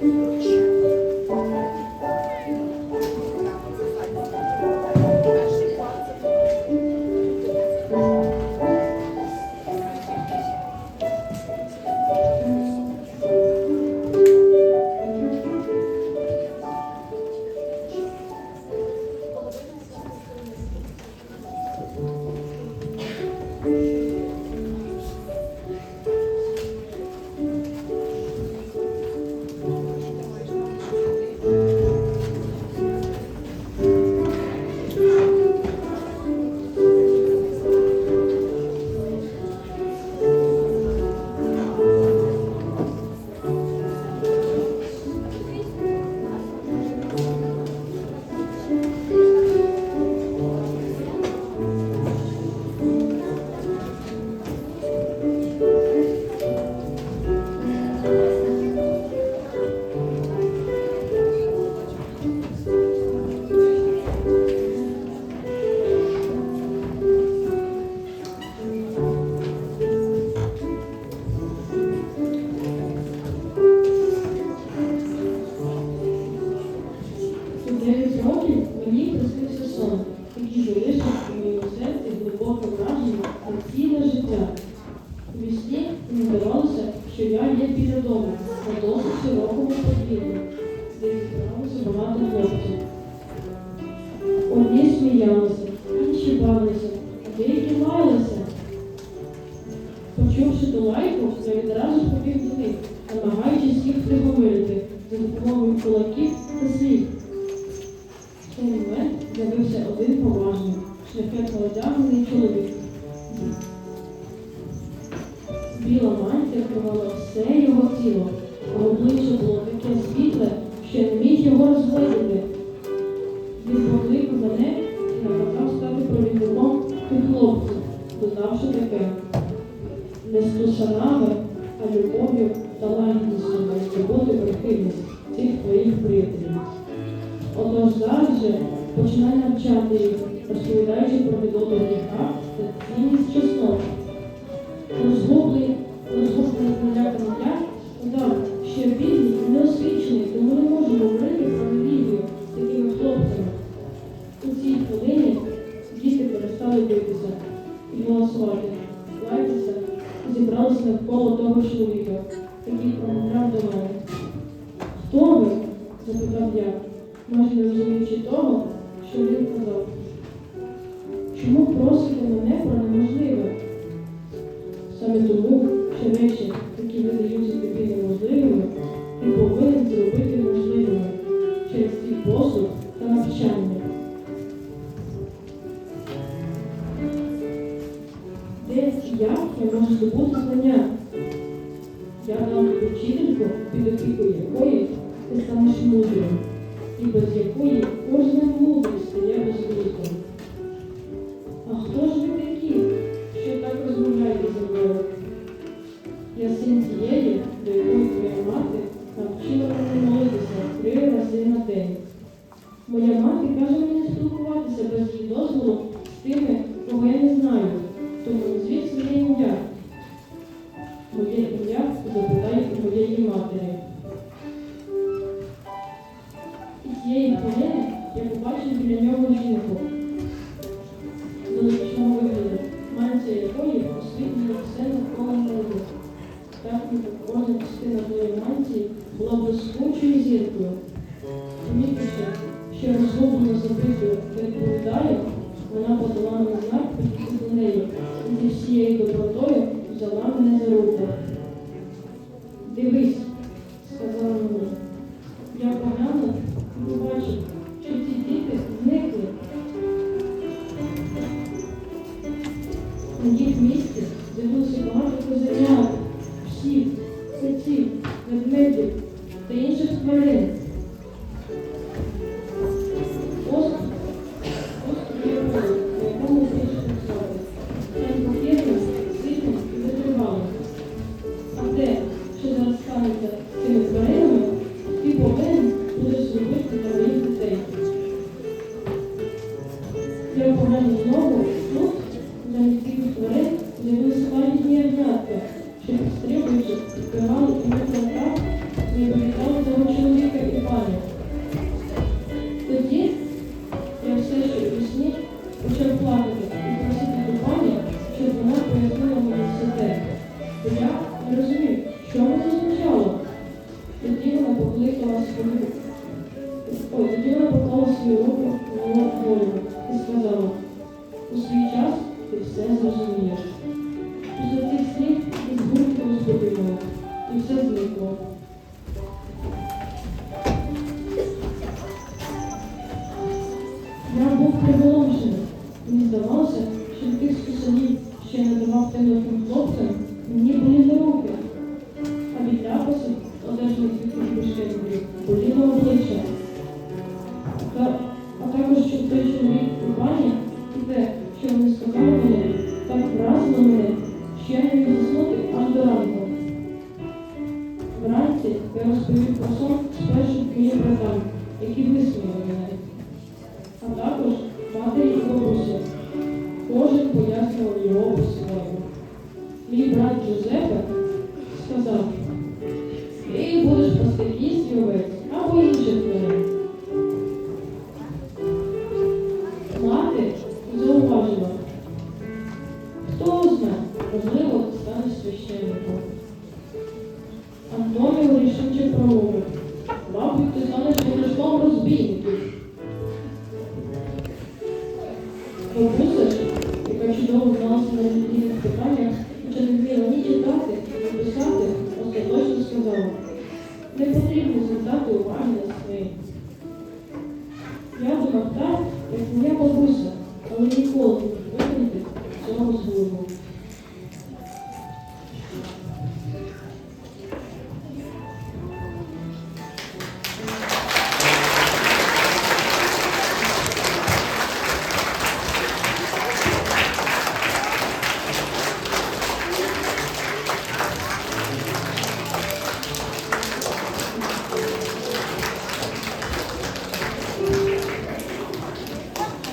У життя. Вісні мені здавалося, що я є біля дому, на досить широкому подвір'ї, де зібралося багато хлопців. Одні сміялися, інші бавилися, а деякі лаялися. Почувши ту лайку, я відразу побіг до них, намагаючись їх пригомирити за допомогою кулаків та слів. В цей момент з'явився один поважний, шляхетно одягнений чоловік. Вкривала все його тіло, а обличчя було таке світле, що не міг його розгледіти. Він покликав мене і наказав стати провідником тих хлопців, додавши таке не слушанами, а любов'ю та лагідністю має бути прихильність цих твоїх приятелів. Отож зараз же починай навчати їх, розповідаючи про відоду гріха та цінність чесноти. Розгублений, Хто ви? запитав я, майже не розуміючи того, що він казав. Чому просите мене про неможливе? Саме тому, що речі, які видаються тобі неможливими, Тобі вчительку, під опікою якої ти станеш мудрим, і без якої кожна мудрість стає безглуздом. А хто ж ви такі, що так розмовляєте зі мною? Я син тієї, до якої твоя мати навчила мене молитися три рази на день. Моя мати каже мені спілкуватися без її дозволу з тими, кого я не знаю, тому назвіть своє ім'я. Мантія освітлює все навколо. Так ніби кожна частина твоєї мантії була блискучою зіркою. Помітивши, що розгублено забитою не відповідаю, вона подала мені знак підійти до неї і зі всією добротою взяла мене за руку. На їх місці з'явилося багато козенят, псів, котів, ведмедів та інших тварин. Ось, ось тобі Вікторе не висували ніяка, що підстрибуючи, підпивали і виплатав, не пам'ятав того чоловіка і пані. Тоді я все ще у сні почав плакати і просити до пані, щоб вона пояснила мені все те. Бо я не розумів, що воно означало. Тоді вона покликала свою. Ой, тоді вона поклала свою руку на голову все зрозумієш. Після цих слів із гурту розбудило, і все зникло. Я був приголомшений. Вранці я розповів про сон спершу моїм братам, які висміяли мене а також матері і бабусі. Кожен пояснював його по-своєму. Мій брат Джузепе сказав, ти будеш пасти кість і овець або інших тварин. Мати зауважила, хто знає, можливо, станеш священником. Антоніо рішуче промовив, мабуть, ти станеш виражком розбійників. Бабуся, ж, яка чудово зналася на релігійних питаннях, хоча не вміла ні читати, ні писати, остаточно сказала, не потрібно звертати уваги на свої. Я думав так, як моя бабуся, але ніколи